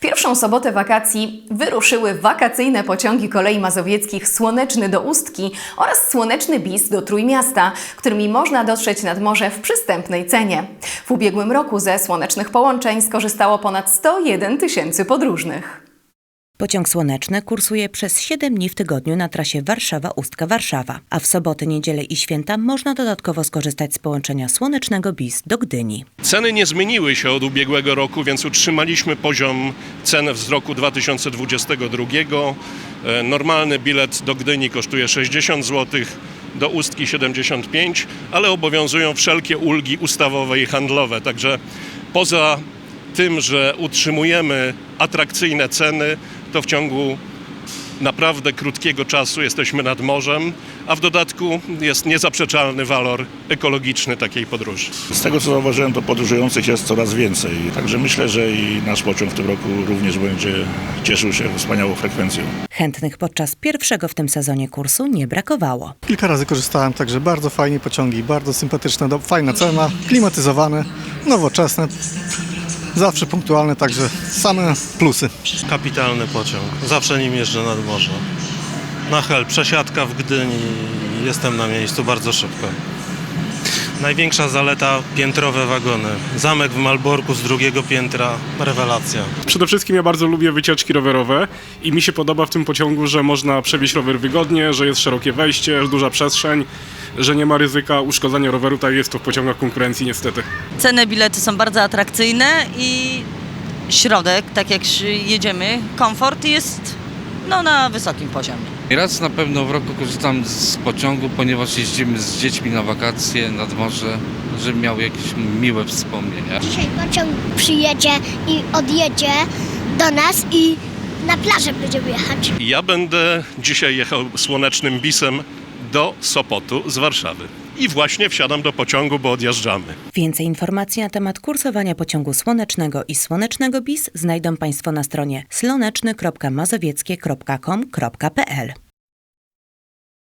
Pierwszą sobotę wakacji wyruszyły wakacyjne pociągi kolei mazowieckich Słoneczny do Ustki oraz Słoneczny Bis do Trójmiasta, którymi można dotrzeć nad morze w przystępnej cenie. W ubiegłym roku ze słonecznych połączeń skorzystało ponad 101 tysięcy podróżnych. Pociąg słoneczny kursuje przez 7 dni w tygodniu na trasie Warszawa-Ustka-Warszawa, a w soboty, niedzielę i święta można dodatkowo skorzystać z połączenia słonecznego BIS do Gdyni. Ceny nie zmieniły się od ubiegłego roku, więc utrzymaliśmy poziom cen z roku 2022. E, Normalny bilet do Gdyni kosztuje 60 zł, do Ustki 75, ale obowiązują wszelkie ulgi ustawowe i handlowe. Także poza tym, że utrzymujemy atrakcyjne ceny, to w ciągu naprawdę krótkiego czasu jesteśmy nad morzem, a w dodatku jest niezaprzeczalny walor ekologiczny takiej podróży. Z tego co zauważyłem, to podróżujących jest coraz więcej. Także myślę, że i nasz pociąg w tym roku również będzie cieszył się wspaniałą frekwencją. Chętnych podczas pierwszego w tym sezonie kursu nie brakowało. Kilka razy korzystałem, także bardzo fajnie pociągi, bardzo sympatyczne, fajna cena, klimatyzowane, nowoczesne, zawsze punktualne, także same plusy. Kapitalny pociąg. Zawsze nim jeżdżę nad morze. Na Hel, przesiadka w Gdyni. Jestem na miejscu bardzo szybko. Największa zaleta piętrowe wagony. Zamek w Malborku z drugiego piętra. Rewelacja. Przede wszystkim ja bardzo lubię wycieczki rowerowe i mi się podoba w tym pociągu, że można przewieźć rower wygodnie, że jest szerokie wejście, duża przestrzeń, że nie ma ryzyka uszkodzenia roweru, tak jest to w pociągach konkurencji niestety. Ceny bilety są bardzo atrakcyjne i środek, tak jak jedziemy, komfort jest no, na wysokim poziomie. Raz na pewno w roku korzystam z pociągu, ponieważ jeździmy z dziećmi na wakacje nad morze, żeby miał jakieś miłe wspomnienia. Dzisiaj pociąg przyjedzie i odjedzie do nas i na plażę będziemy jechać. Ja będę dzisiaj jechał słonecznym bisem do Sopotu z Warszawy. I właśnie wsiadam do pociągu, bo odjeżdżamy. Więcej informacji na temat kursowania pociągu słonecznego i słonecznego BIS znajdą Państwo na stronie sloneczny.mazowieckie.com.pl.